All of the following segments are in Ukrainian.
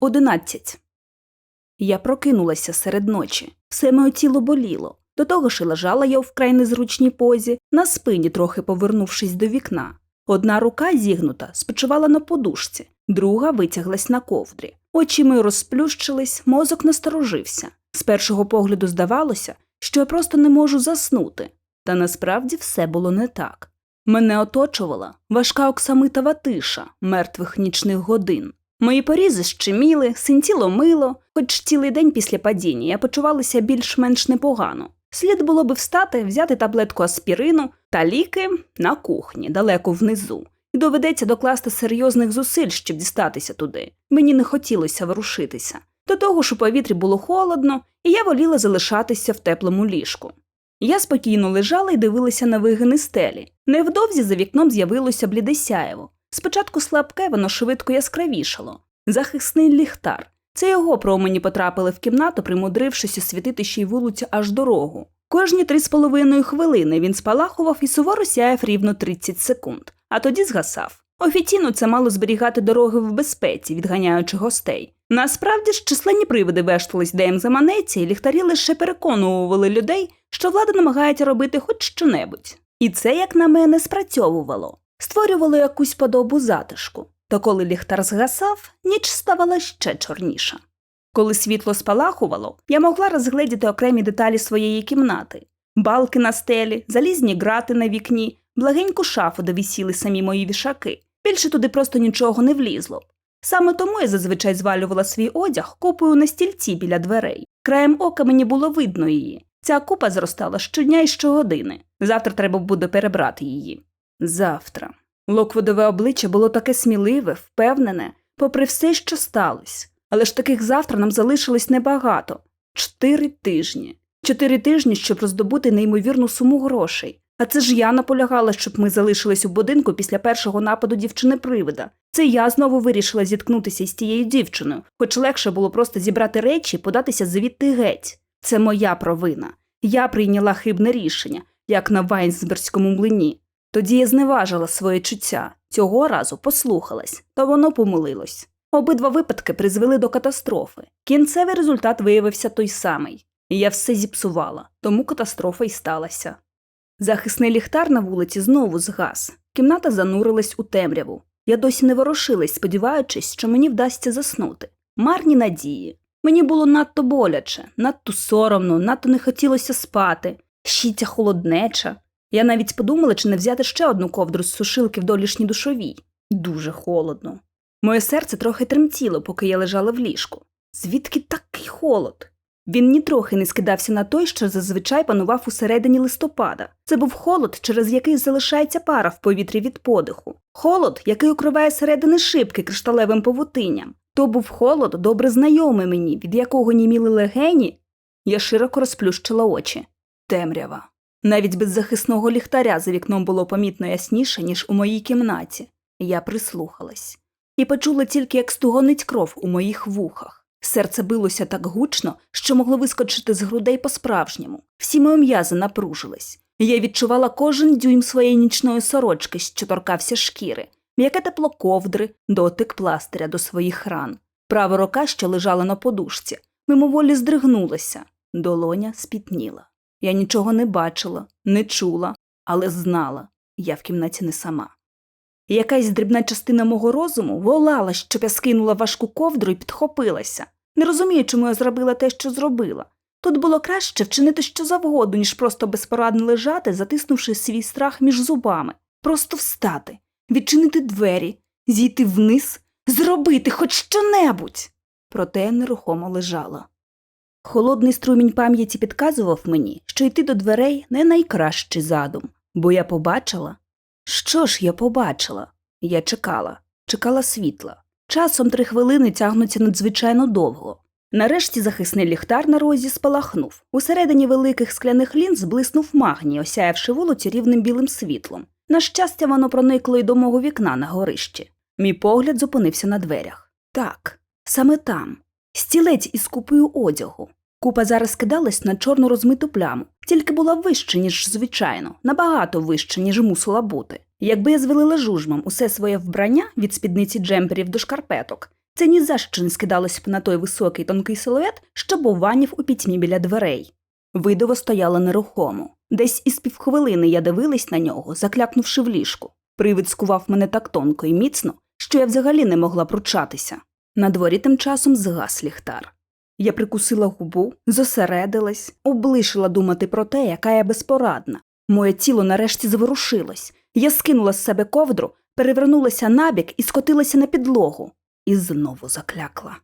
Одинадцять. Я прокинулася серед ночі. Все моє тіло боліло. До того ж і лежала я у вкрай незручній позі, на спині, трохи повернувшись до вікна. Одна рука зігнута, спочивала на подушці, друга витяглась на ковдрі. Очі мої розплющились, мозок насторожився. З першого погляду здавалося, що я просто не можу заснути. Та насправді все було не так. Мене оточувала важка оксамитова тиша мертвих нічних годин. Мої порізи щеміли, синтіло мило, хоч цілий день після падіння я почувалася більш-менш непогано. Слід було би встати, взяти таблетку аспірину та ліки на кухні, далеко внизу, і доведеться докласти серйозних зусиль, щоб дістатися туди. Мені не хотілося ворушитися. До того ж у повітрі було холодно, і я воліла залишатися в теплому ліжку. Я спокійно лежала і дивилася на вигини стелі. Невдовзі за вікном з'явилося бліде сяєво. Спочатку слабке, воно швидко яскравішало. Захисний ліхтар. Це його промені потрапили в кімнату, примудрившись освітити ще й вулицю аж дорогу. Кожні три з половиною хвилини він спалахував і суворо сяяв рівно 30 секунд, а тоді згасав. Офіційно це мало зберігати дороги в безпеці, відганяючи гостей. Насправді ж численні привиди вештались, де їм заманеться, і ліхтарі лише переконували людей, що влада намагається робити хоч щонебудь. І це, як на мене, спрацьовувало, створювало якусь подобу затишку. Та коли ліхтар згасав, ніч ставала ще чорніша. Коли світло спалахувало, я могла розгледіти окремі деталі своєї кімнати: балки на стелі, залізні грати на вікні, благеньку шафу, де висіли самі мої вішаки. Більше туди просто нічого не влізло. Саме тому я зазвичай звалювала свій одяг купою на стільці біля дверей. Краєм ока мені було видно її. Ця купа зростала щодня і щогодини. Завтра треба буде перебрати її. Завтра. Локводове обличчя було таке сміливе, впевнене, попри все, що сталося. Але ж таких завтра нам залишилось небагато чотири тижні. Чотири тижні, щоб роздобути неймовірну суму грошей. А це ж я наполягала, щоб ми залишились у будинку після першого нападу дівчини привида. Це я знову вирішила зіткнутися із тією дівчиною, хоч легше було просто зібрати речі і податися звідти геть. Це моя провина. Я прийняла хибне рішення, як на Вайнсберзькому млині. Тоді я зневажила своє чуття. Цього разу послухалась, та воно помилилось. Обидва випадки призвели до катастрофи. Кінцевий результат виявився той самий. Я все зіпсувала, тому катастрофа й сталася. Захисний ліхтар на вулиці знову згас. Кімната занурилась у темряву. Я досі не ворушилась, сподіваючись, що мені вдасться заснути. Марні надії. Мені було надто боляче, надто соромно, надто не хотілося спати. Ще холоднеча. Я навіть подумала, чи не взяти ще одну ковдру з сушилки в долішній душовій. Дуже холодно. Моє серце трохи тремтіло, поки я лежала в ліжку. Звідки такий холод? Він нітрохи не скидався на той, що зазвичай панував у середині листопада. Це був холод, через який залишається пара в повітрі від подиху. Холод, який укриває середини шибки кришталевим павутинням. То був холод, добре знайомий мені, від якого німіли легені. Я широко розплющила очі. Темрява. Навіть без захисного ліхтаря за вікном було помітно ясніше, ніж у моїй кімнаті. Я прислухалась і почула тільки, як стугонить кров у моїх вухах. Серце билося так гучно, що могло вискочити з грудей по-справжньому. Всі мої м'язи напружились. Я відчувала кожен дюйм своєї нічної сорочки, що торкався шкіри, м'яке тепло ковдри, дотик пластиря до своїх ран. Права рука, що лежала на подушці, мимоволі здригнулася, долоня спітніла. Я нічого не бачила, не чула, але знала я в кімнаті не сама. Якась дрібна частина мого розуму волала, щоб я скинула важку ковдру і підхопилася. Не розумію, чому я зробила те, що зробила. Тут було краще вчинити що завгодно, ніж просто безпорадно лежати, затиснувши свій страх між зубами, просто встати, відчинити двері, зійти вниз, зробити хоч що-небудь. Проте я нерухомо лежала. Холодний струмінь пам'яті підказував мені, що йти до дверей не найкращий задум, бо я побачила. Що ж я побачила? Я чекала, чекала світла. Часом три хвилини тягнуться надзвичайно довго. Нарешті захисний ліхтар на розі спалахнув. Усередині великих скляних лінз блиснув магній, осяявши вулицю рівним білим світлом. На щастя, воно проникло й до мого вікна на горищі. Мій погляд зупинився на дверях. Так, саме там. Стілець із купою одягу. Купа зараз кидалась на чорну розмиту пляму, тільки була вище, ніж звичайно, набагато вище, ніж мусила бути. Якби я звелила жужмам усе своє вбрання від спідниці джемперів до шкарпеток, Це ні за що не скидалося б на той високий тонкий силует, що бованів у пітьмі біля дверей. Видово стояла нерухомо. Десь із півхвилини я дивилась на нього, заклякнувши в ліжку. Привид скував мене так тонко і міцно, що я взагалі не могла пручатися. На дворі тим часом згас ліхтар. Я прикусила губу, зосередилась, облишила думати про те, яка я безпорадна. Моє тіло нарешті заворушилось. Я скинула з себе ковдру, перевернулася набік і скотилася на підлогу. І знову заклякла.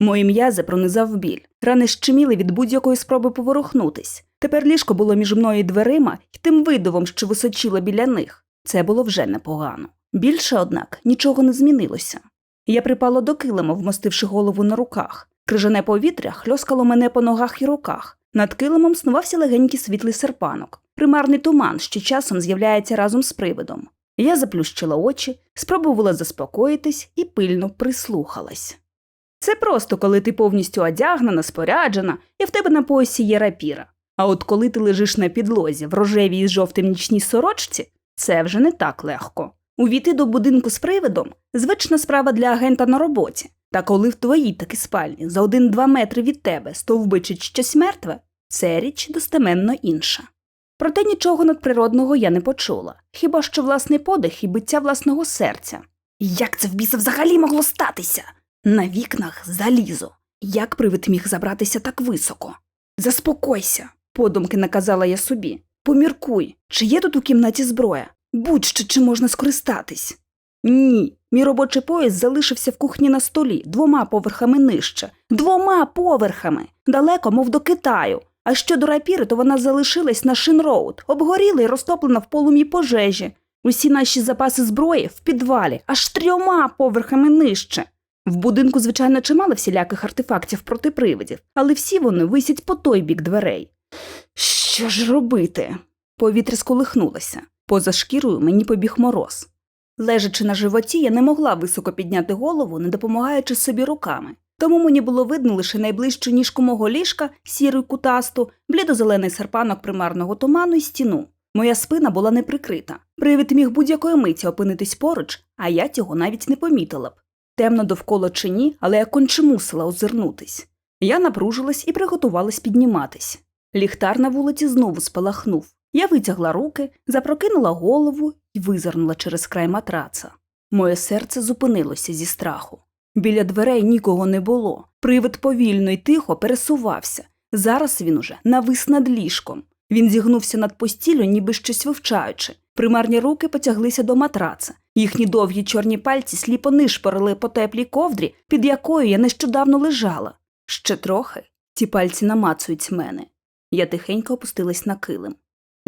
Мої м'язи пронизав біль. Рани щеміли від будь-якої спроби поворухнутись. Тепер ліжко було між мною і дверима і тим видовом, що височило біля них. Це було вже непогано. Більше, однак, нічого не змінилося. Я припала до килима, вмостивши голову на руках. Крижане повітря хльоскало мене по ногах і руках. Над килимом снувався легенький світлий серпанок, примарний туман, що часом з'являється разом з привидом. Я заплющила очі, спробувала заспокоїтись і пильно прислухалась. Це просто коли ти повністю одягнена, споряджена, і в тебе на поясі є рапіра. А от коли ти лежиш на підлозі в рожевій з жовтим нічній сорочці, це вже не так легко. Увійти до будинку з привидом звична справа для агента на роботі. Та коли в твоїй таки спальні за один-два метри від тебе стовбичить щось мертве, це річ достеменно інша. Проте нічого надприродного я не почула, хіба що власний подих і биття власного серця. Як це в біса взагалі могло статися? На вікнах залізо. Як привид міг забратися так високо? Заспокойся, подумки наказала я собі. Поміркуй, чи є тут у кімнаті зброя? Будь-що чи можна скористатись. Ні, мій робочий пояс залишився в кухні на столі, двома поверхами нижче, двома поверхами, далеко, мов до Китаю. А щодо рапіри, то вона залишилась на Шинроуд, обгоріла і розтоплена в полум'ї пожежі. Усі наші запаси зброї в підвалі, аж трьома поверхами нижче. В будинку, звичайно, чимало всіляких артефактів проти привидів, але всі вони висять по той бік дверей. Що ж робити? Повітря сколихнулося. Поза шкірою мені побіг мороз. Лежачи на животі, я не могла високо підняти голову, не допомагаючи собі руками. Тому мені було видно лише найближчу ніжку мого ліжка, сіру кутасту, блідозелений серпанок примарного туману і стіну. Моя спина була не прикрита. Привид міг будь-якої миті опинитись поруч, а я цього навіть не помітила б. Темно довкола чи ні, але я конче мусила озирнутись. Я напружилась і приготувалась підніматись. Ліхтар на вулиці знову спалахнув. Я витягла руки, запрокинула голову і визирнула через край матраца. Моє серце зупинилося зі страху. Біля дверей нікого не було. Привид повільно й тихо пересувався. Зараз він уже навис над ліжком. Він зігнувся над постілю, ніби щось вивчаючи. Примарні руки потяглися до матраца. Їхні довгі чорні пальці сліпо нишпорили по теплій ковдрі, під якою я нещодавно лежала. Ще трохи ті пальці намацують мене. Я тихенько опустилась на килим.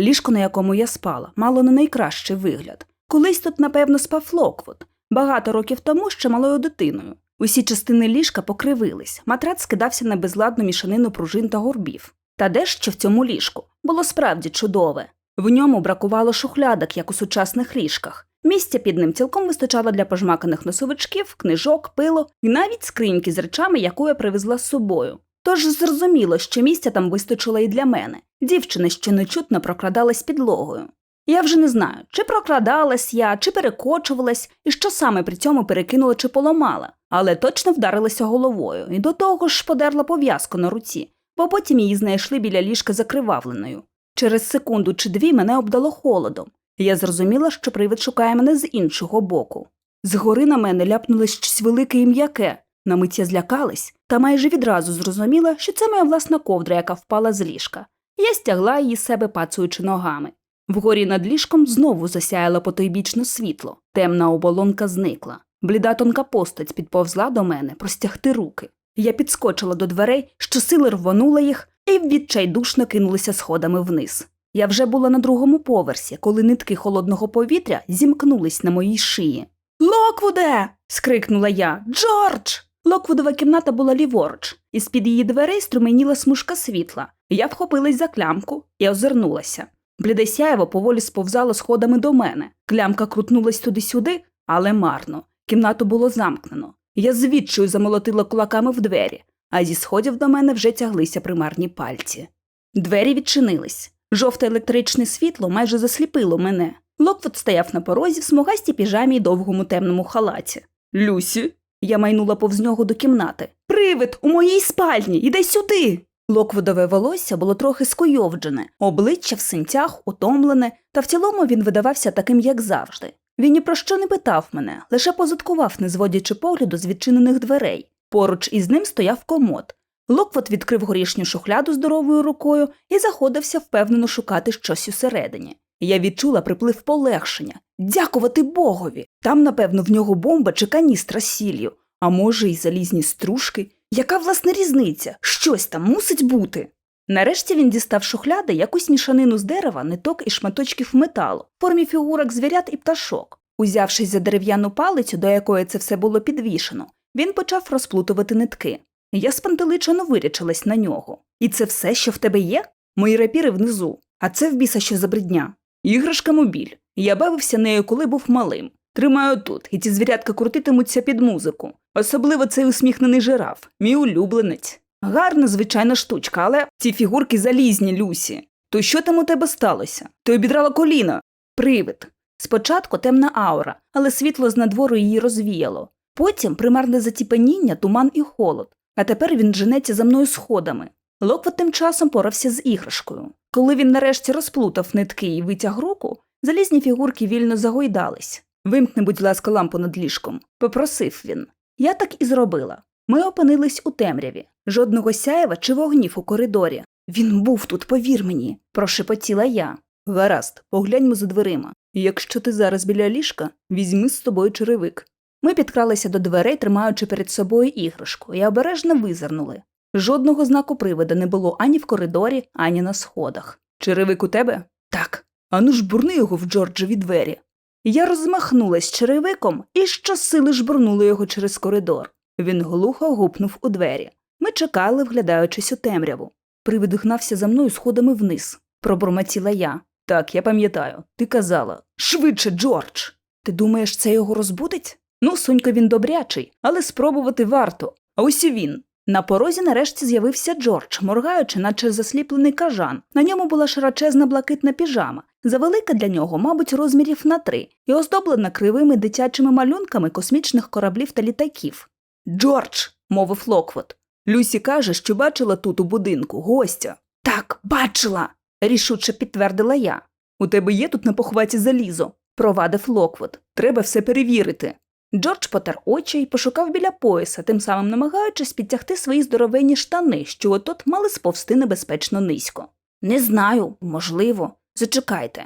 Ліжко, на якому я спала, мало не найкращий вигляд. Колись тут, напевно, спав Локвуд. Багато років тому ще малою дитиною. Усі частини ліжка покривились, матрац скидався на безладну мішанину пружин та горбів. Та дещо в цьому ліжку було справді чудове. В ньому бракувало шухлядок, як у сучасних ліжках. Місця під ним цілком вистачало для пожмаканих носовичків, книжок, пило і навіть скриньки з речами, яку я привезла з собою. Тож зрозуміло, що місця там вистачило і для мене. Дівчина ще нечутно прокрадалась підлогою. Я вже не знаю, чи прокрадалась я, чи перекочувалась, і що саме при цьому перекинула чи поламала, але точно вдарилася головою і до того ж подерла пов'язку на руці, бо потім її знайшли біля ліжка закривавленою. Через секунду чи дві мене обдало холодом. Я зрозуміла, що привид шукає мене з іншого боку. Згори на мене ляпнуло щось велике і м'яке. На мить я злякалась, та майже відразу зрозуміла, що це моя власна ковдра, яка впала з ліжка. Я стягла її себе, пацуючи ногами. Вгорі над ліжком знову засяяло потойбічно світло, темна оболонка зникла. Бліда тонка постать підповзла до мене простягти руки. Я підскочила до дверей, щосили рвонула їх і відчайдушно кинулася сходами вниз. Я вже була на другому поверсі, коли нитки холодного повітря зімкнулись на моїй шиї. Локвуде. скрикнула я. Джордж. Локвудова кімната була ліворуч, і з-під її дверей струменіла смужка світла. Я вхопилась за клямку і озирнулася. Бліде сяєво поволі сповзало сходами до мене. Клямка крутнулась туди-сюди, але марно. Кімнату було замкнено. Я звідчою замолотила кулаками в двері, а зі сходів до мене вже тяглися примарні пальці. Двері відчинились. Жовте електричне світло майже засліпило мене. Локвуд стояв на порозі в смугастій піжамі й довгому темному халаті. Люсі. Я майнула повз нього до кімнати. Привид, у моїй спальні, іди сюди. Локвудове волосся було трохи скуйовджене, обличчя в синцях, утомлене, та в цілому він видавався таким, як завжди. Він ні про що не питав мене, лише позадкував, не зводячи погляду з відчинених дверей. Поруч із ним стояв комод. Локвот відкрив горішню шухляду здоровою рукою і заходився впевнено шукати щось усередині. Я відчула приплив полегшення. Дякувати Богові! Там, напевно, в нього бомба чи каністра сіллю, а може, й залізні стружки. Яка власне різниця? Щось там мусить бути. Нарешті він дістав шухляди якусь мішанину з дерева, ниток і шматочків металу, в формі фігурок звірят і пташок. Узявшись за дерев'яну палицю, до якої це все було підвішено, він почав розплутувати нитки. Я спантеличено вирячилась на нього. І це все, що в тебе є? Мої рапіри внизу. А це в біса що за бридня. Іграшка мобіль. Я бавився нею, коли був малим. Тримаю тут, і ці звірятка крутитимуться під музику. Особливо цей усміхнений жираф, мій улюбленець. Гарна, звичайна штучка, але ці фігурки залізні, Люсі. То що там у тебе сталося? Ти обідрала коліна. Привид. Спочатку темна аура, але світло з надвору її розвіяло. Потім примарне затіпеніння, туман і холод. А тепер він женеться за мною сходами. Локвот тим часом порався з іграшкою. Коли він нарешті розплутав нитки і витяг руку, залізні фігурки вільно загойдались. Вимкни, будь ласка, лампу над ліжком, попросив він. Я так і зробила. Ми опинились у темряві. Жодного сяєва чи вогнів у коридорі. Він був тут, повір мені, прошепотіла я. Гаразд, погляньмо за дверима. Якщо ти зараз біля ліжка, візьми з собою черевик. Ми підкралися до дверей, тримаючи перед собою іграшку, і обережно визирнули. Жодного знаку привида не було ані в коридорі, ані на сходах. Черевик у тебе? Так. Ану ж бурни його в Джорджеві двері. Я розмахнулась черевиком і щосили жбурнула його через коридор. Він глухо гупнув у двері. Ми чекали, вглядаючись у темряву. Привид гнався за мною сходами вниз. Пробурмотіла я. Так, я пам'ятаю. Ти казала. Швидше, Джордж. Ти думаєш, це його розбудить? Ну, сонька він добрячий, але спробувати варто. А ось і він. На порозі нарешті з'явився Джордж, моргаючи, наче засліплений кажан. На ньому була широчезна блакитна піжама, завелика для нього, мабуть, розмірів на три, і оздоблена кривими дитячими малюнками космічних кораблів та літаків. Джордж, мовив Локвот. Люсі каже, що бачила тут у будинку гостя. Так, бачила, рішуче підтвердила я. У тебе є тут на похваті залізо, провадив Локвот. Треба все перевірити. Джордж потер очі і пошукав біля пояса, тим самим намагаючись підтягти свої здоровенні штани, що отот мали сповзти небезпечно низько. Не знаю, можливо, зачекайте.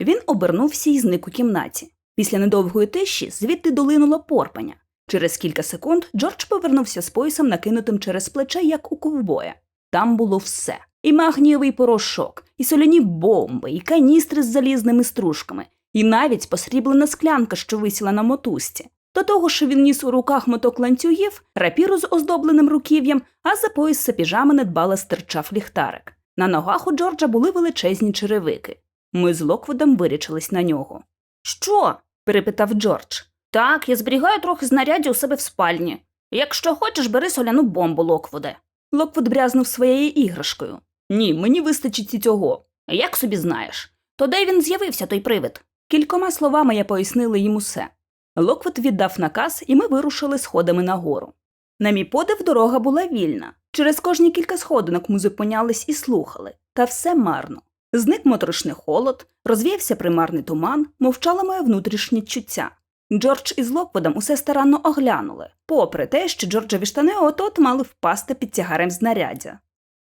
Він обернувся і зник у кімнаті. Після недовгої тиші звідти долинуло порпання. Через кілька секунд Джордж повернувся з поясом, накинутим через плече, як у ковбоя. Там було все: і магнієвий порошок, і соляні бомби, і каністри з залізними стружками, і навіть посріблена склянка, що висіла на мотузці. До того, що він ніс у руках моток ланцюгів, рапіру з оздобленим руків'ям, а за пояс піжами недбало стирчав ліхтарик. На ногах у Джорджа були величезні черевики. Ми з Локвудом вирічились на нього. Що? перепитав Джордж. Так, я зберігаю трохи знаряддя у себе в спальні. Якщо хочеш, бери соляну бомбу, Локвуде. Локвуд брязнув своєю іграшкою. Ні, мені вистачить і цього. Як собі знаєш? То де він з'явився, той привид? Кількома словами я пояснила їм усе. Локвот віддав наказ, і ми вирушили сходами нагору. На мій подив дорога була вільна. Через кожні кілька сходинок ми зупинялись і слухали, та все марно. Зник моторошний холод, розвіявся примарний туман, мовчало моє внутрішнє чуття. Джордж із Локводом усе старанно оглянули, попри те, що Джорджеві штани от-от мали впасти під тягарем знаряддя.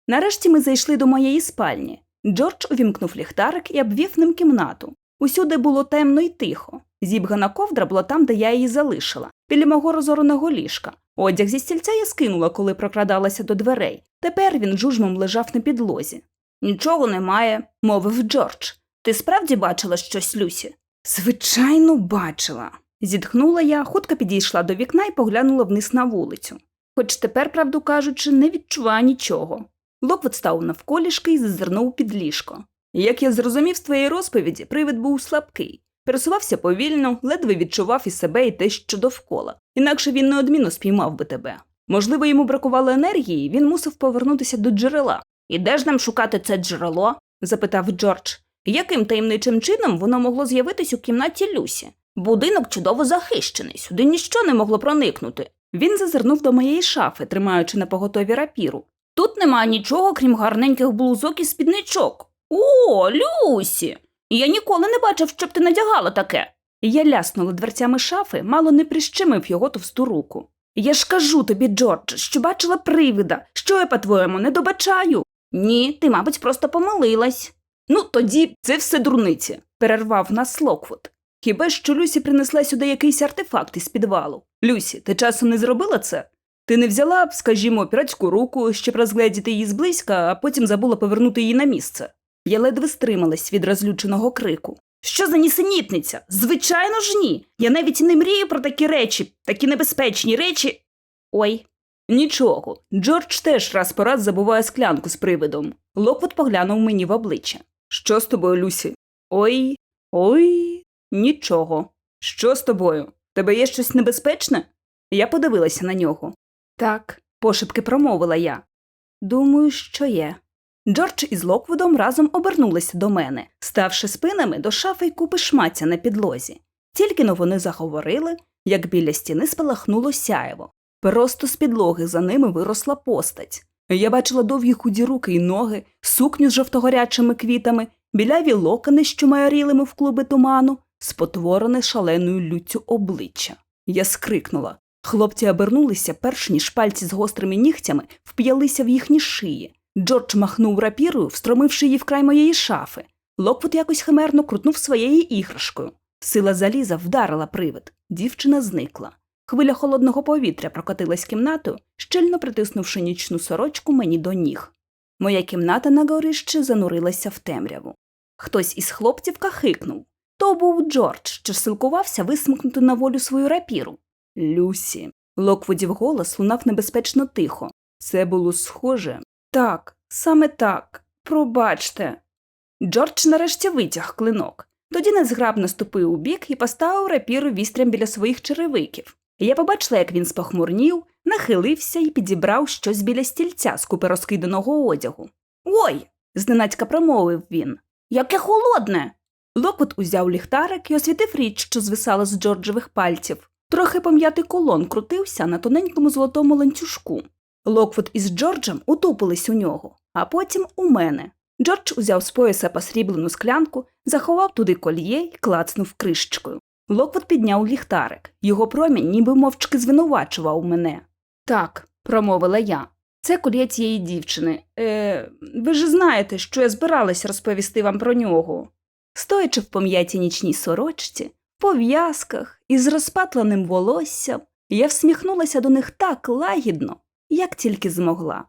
Нарешті ми зайшли до моєї спальні. Джордж увімкнув ліхтарик і обвів ним кімнату. Усюди було темно і тихо. Зібгана ковдра була там, де я її залишила, біля мого розореного ліжка. Одяг зі стільця я скинула, коли прокрадалася до дверей. Тепер він жужмом лежав на підлозі. Нічого немає, мовив Джордж. Ти справді бачила щось, Люсі? Звичайно, бачила. Зітхнула я, хутко підійшла до вікна і поглянула вниз на вулицю. Хоч тепер, правду кажучи, не відчуваю нічого. Локвот став навколішки і зазирнув під ліжко. Як я зрозумів з твоєї розповіді, привид був слабкий. Пересувався повільно, ледве відчував і себе, і те, що довкола. Інакше він неодмінно спіймав би тебе. Можливо, йому бракувало енергії, він мусив повернутися до джерела. І де ж нам шукати це джерело? запитав Джордж. Яким таємничим чином воно могло з'явитись у кімнаті Люсі? Будинок чудово захищений, сюди ніщо не могло проникнути. Він зазирнув до моєї шафи, тримаючи на поготові рапіру. Тут немає нічого, крім гарненьких блузок і спідничок. О, Люсі! Я ніколи не бачив, щоб ти надягала таке. Я ляснула дверцями шафи, мало не прищемив його товсту руку. Я ж кажу тобі, Джордж, що бачила привида. Що я, по-твоєму, не добачаю? Ні, ти, мабуть, просто помилилась. Ну, тоді це все дурниці, перервав нас Локвуд. Хіба що Люсі принесла сюди якийсь артефакт із підвалу? Люсі, ти часом не зробила це? Ти не взяла скажімо, піратську руку, щоб розгледіти її зблизька, а потім забула повернути її на місце. Я ледве стрималась від розлюченого крику. Що за нісенітниця? Звичайно ж ні. Я навіть не мрію про такі речі, такі небезпечні речі. Ой. Нічого. Джордж теж раз по раз забуває склянку з привидом. Локвуд поглянув мені в обличчя. Що з тобою, Люсі? Ой, ой, нічого. Що з тобою? Тебе є щось небезпечне? Я подивилася на нього. Так, пошепки промовила я. Думаю, що є. Джордж із Локвудом разом обернулися до мене, ставши спинами до шафи й купи шмаття на підлозі. Тільки но вони заговорили, як біля стіни спалахнуло сяєво. Просто з підлоги за ними виросла постать. Я бачила довгі худі руки й ноги, сукню з жовтогорячими квітами, біляві локони, що майоріли в клуби туману, спотворене шаленою люттю обличчя. Я скрикнула. Хлопці обернулися, перш ніж пальці з гострими нігтями вп'ялися в їхні шиї. Джордж махнув рапірою, встромивши її в край моєї шафи. Локвуд якось химерно крутнув своєю іграшкою. Сила заліза вдарила привид. Дівчина зникла. Хвиля холодного повітря прокотилась кімнатою, щільно притиснувши нічну сорочку мені до ніг. Моя кімната на горищі занурилася в темряву. Хтось із хлопців кахикнув. То був Джордж, що силкувався висмикнути на волю свою рапіру. Люсі. Локвудів голос лунав небезпечно тихо. Це було схоже. Так, саме так. Пробачте. Джордж нарешті витяг клинок. Тоді незграбно ступив у бік і поставив рапіру вістрям біля своїх черевиків. Я побачила, як він спохмурнів, нахилився і підібрав щось біля стільця з купи розкиданого одягу. Ой. зненацька промовив він. Яке холодне. Локвуд узяв ліхтарик і освітив річ, що звисала з Джорджевих пальців. Трохи пом'ятий колон крутився на тоненькому золотому ланцюжку. Локвуд із Джорджем утупились у нього, а потім у мене. Джордж узяв з пояса посріблену склянку, заховав туди кольє й клацнув кришечкою. Локвуд підняв ліхтарик. Його промінь ніби мовчки звинувачував мене. Так, промовила я. Це кольє цієї дівчини. Е, ви ж знаєте, що я збиралась розповісти вам про нього. Стоячи в пом'ятій нічній сорочці, пов'язках із розпатленим волоссям, я всміхнулася до них так лагідно, як тільки змогла.